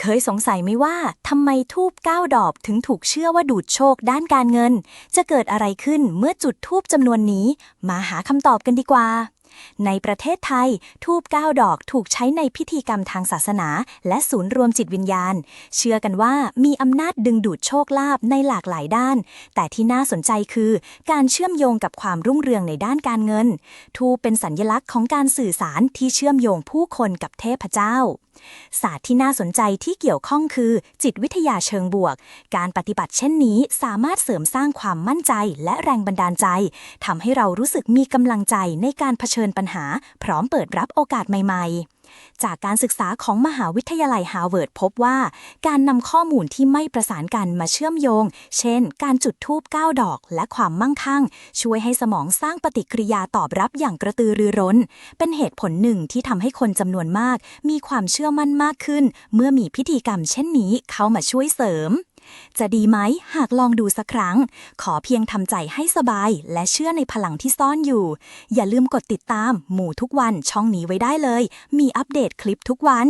เคยสงสัยไหมว่าทำไมทูบก้9ดอกถึงถูกเชื่อว่าดูดโชคด้านการเงิน จะเกิดอะไรขึ้นเมื่อจุดทูบจำนวนนี้ มาหาคำตอบกันดีกว่า ในประเทศไทย ทูบก้9ดอกถูกใช้ในพิธีกรรมทางศาสนา และศูนย์รวมจิตวิญญาณ เชื่อกันว่ามีอำนาจดึงดูดโชคลาภในหลากหลายด้าน แต่ที่น่าสนใจคือ การเชื่อมโยงกับความรุ่งเรืองในด้านการเงิน ทูบเป็นสัญลักษณ์ของการสื่อสารที่เชื่อมโยงผู้คนกับเทพเจ้าศาสตร์ที่น่าสนใจที่เกี่ยวข้องคือ จิตวิทยาเชิงบวก การปฏิบัติเช่นนี้สามารถเสริมสร้างความมั่นใจและแรงบันดาลใจทำให้เรารู้สึกมีกำลังใจในการเผชิญปัญหา พร้อมเปิดรับโอกาสใหม่ ๆ จากการศึกษาของมหาวิทยาลัยฮาร์วาร์ดพบว่า การนำข้อมูลที่ไม่ประสานกันมาเชื่อมโยง เช่น การจุดธูป9ดอก และความมั่งคั่ง ช่วยให้สมองสร้างปฏิกิริยาตอบรับอย่างกระตือรือร้น เป็นเหตุผลหนึ่งที่ทำให้คนจำนวนมาก มีความเชื่อมั่นมากขึ้น เมื่อมีพิธีกรรมเช่นนี้เข้ามาช่วยเสริม จะดีไหมหากลองดูสักครั้ง ขอเพียงทำใจให้สบาย และเชื่อในพลังที่ซ่อนอยู่ อย่าลืมกดติดตามหมู่ทุกวันช่องนี้ไว้ได้เลย มีอัปเดตคลิปทุกวัน